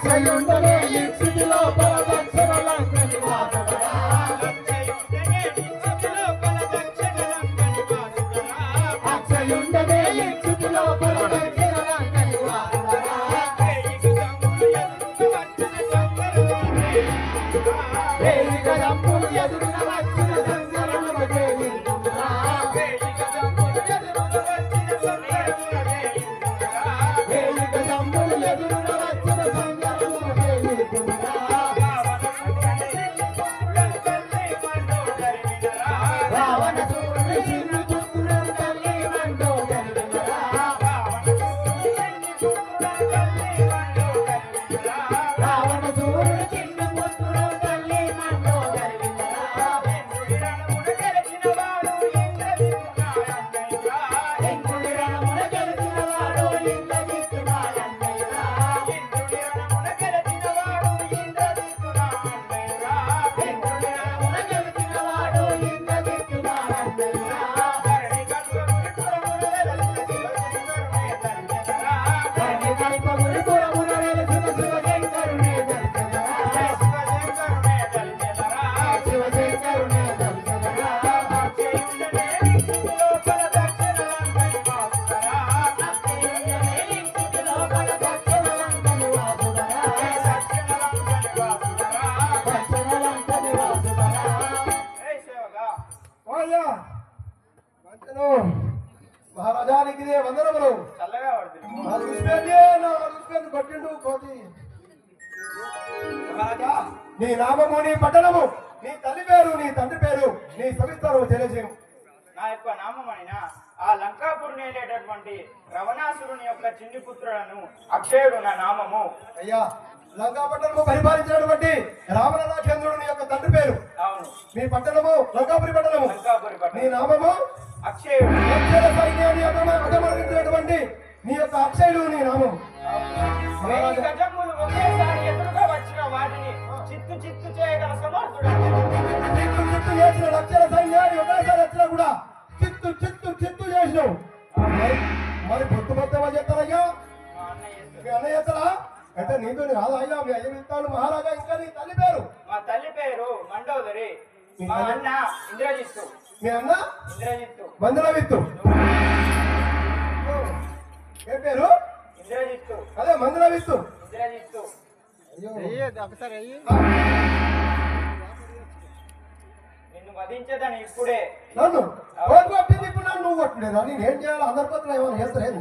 అక్షయుండనే లిప్సిటి లోపల దక్షిణ లంకని వాసుడరా అక్షయుండనే లిప్సిటి లోపల దక్షిణ లంకని మహారాజానికి ఇదే వందనములు నా నా కొట్టిండు కోతి. నీ నామము నీ పట్టణము నీ తల్లి పేరు నీ తండ్రి పేరు నీ సవిస్తరము తెలియజేయము. నా యొక్క నామమైన ఆ లంకాపురి నేలేటటువంటి రవణాసురుని యొక్క చిన్ని పుత్రులను అక్షయుడు నా నామము. అయ్యా లంకా పట్టణము పరిపాలించినటువంటి రావణ నీ యొక్క తండ్రి పేరు. అవును. మీ పట్టణము లంకాపురి పట్టణము. లంకాపురి నీ పట్టణం నామము అక్షయుడు. సైన్యాన్ని అగమ- అగమరించినటువంటి నీ యొక్క అక్షయుడు నీ నామం. చిత్తు చిత్తు చేయగల సమర్థుడు. చిత్తు చిత్తు చేసిన లక్షల సైన్యాన్ని ఒకేసారి వచ్చినా కూడా చిత్తు చిత్తు చిత్తు చేసినావు. మరి- పొత్తు మొత్తం చెప్తారయ్యా మా అన్నయ్య అయితే నీతో కాదు అయ్యా? మీ అయ్య మహారాజా ఇంకా నీ తల్లి పేరు? మా తల్లి పేరు మండోదరి. మా అన్న ఇంద్రజిత్తు. మీ అన్న? మందుల విత్తు ఏ పేరు? ఇంద్రజిత్తు. అదే మందుల విత్తు నిన్ను వధించదని ఇప్పుడే. నన్ను? ఓటు కొట్టింది ఇప్పుడు నన్ను నువ్వు కొట్టలేదు? నేను ఏం చేయాలి? అందరి పత్రం ఏమైనా చేస్తారేంది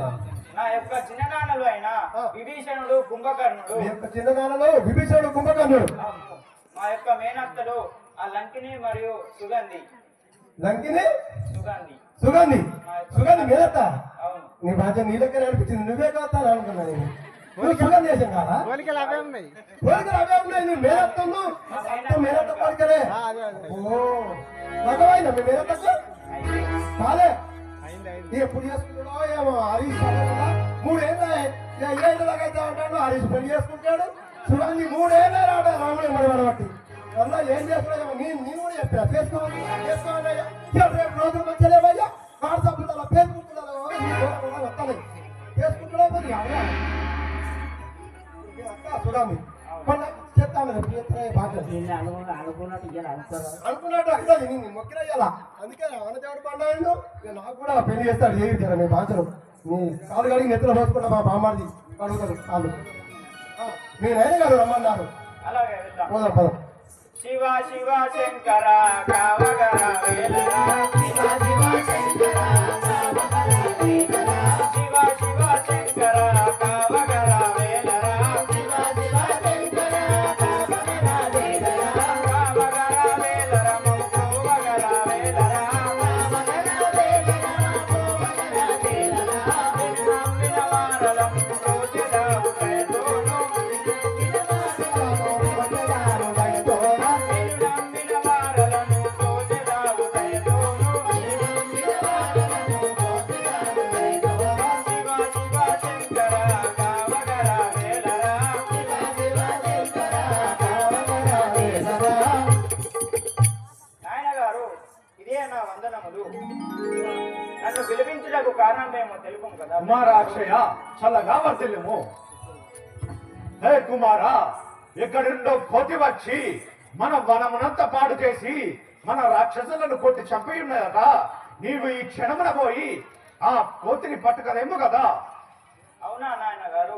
నా యొక్క చిన్ననాన్నలు అయిన విభీషణుడు కుంభకర్ణుడు. మీ యొక్క చిన్నదానలో విభీషణుడు కుంభకర్ణుడు. మా యొక్క మేనత్తలు ఆ లంకిని మరియు సుగంధి. లంకిని? సుగంధి. సుగంధి. మీదట? నీ బాధ్యత నీ దగ్గర అనిపించింది. నువ్వే కాస్తా అనుకున్నా నేను. నువ్వు సుగంధి చేసాం కాదా? పోలికలు అవే ఉన్నాయి. పోలికలు అవే ఉన్నాయి. నీ మేనత్తను మేనత్త పోలికలే. ఓ మగవాయినా మీ అయింది. అయింది ఎప్పుడు చేసుకుంటాడో ఏమో హరీష్ కదా. మూడేళ్ళ ఏళ్ళలాగైతే ఉంటాడు హరీష్ పెళ్ళి చేసుకుంటాడు. చూడండి మూడేళ్ళే రావడం రాముడు మరి వల్ల ఏం చేస్తున్నాడో ఏమో నేను నేను కూడా చెప్పా చేసుకోవాలి చేసుకోవాలి అయ్యా ఇవాళ రేపు రోజులు మంచిగా లేవయ్యా. వాట్సాప్ ఫేస్బుక్ వస్తాయి చేసుకుంటాడో మరి అయ్యా అక్క చూడాలి చెప్తాను అనుకున్నట్టు అక్కడ నేను మొక్కిరయ్యాలా అందుకే ఆనదేవుడు పండాడు నాకు కూడా పెళ్ళి చేస్తాడు. ఏ విధంగా మీ బాధ్యలు నీ కాలు కడిగి నెత్తులు పోసుకుంటా మా బామ్మాడిది అడుగుతారు కాళ్ళు ఆ, మీ నాయన గారు రమ్మన్నారు. అలాగే వెళ్దాం. పోదాం పదం. శివ శివ శంకర కావగర వేలరా. శివ శివ శంకర కుమారాక్షయ చల్లగా వర్తిల్లుము హే కుమారా ఎక్కడి నుండో కోతి వచ్చి మన వనమునంతా పాడు చేసి మన రాక్షసులను కొట్టి చంపి ఉన్నదట నీవు ఈ క్షణమున పోయి ఆ కోతిని పట్టుకలేము కదా. అవునా నాయన గారు?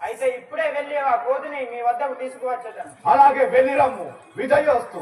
అయితే ఇప్పుడే వెళ్ళి ఆ కోతిని మీ వద్దకు తీసుకువచ్చేదాను అలాగే వెళ్ళిరమ్ము. విజయోస్తు.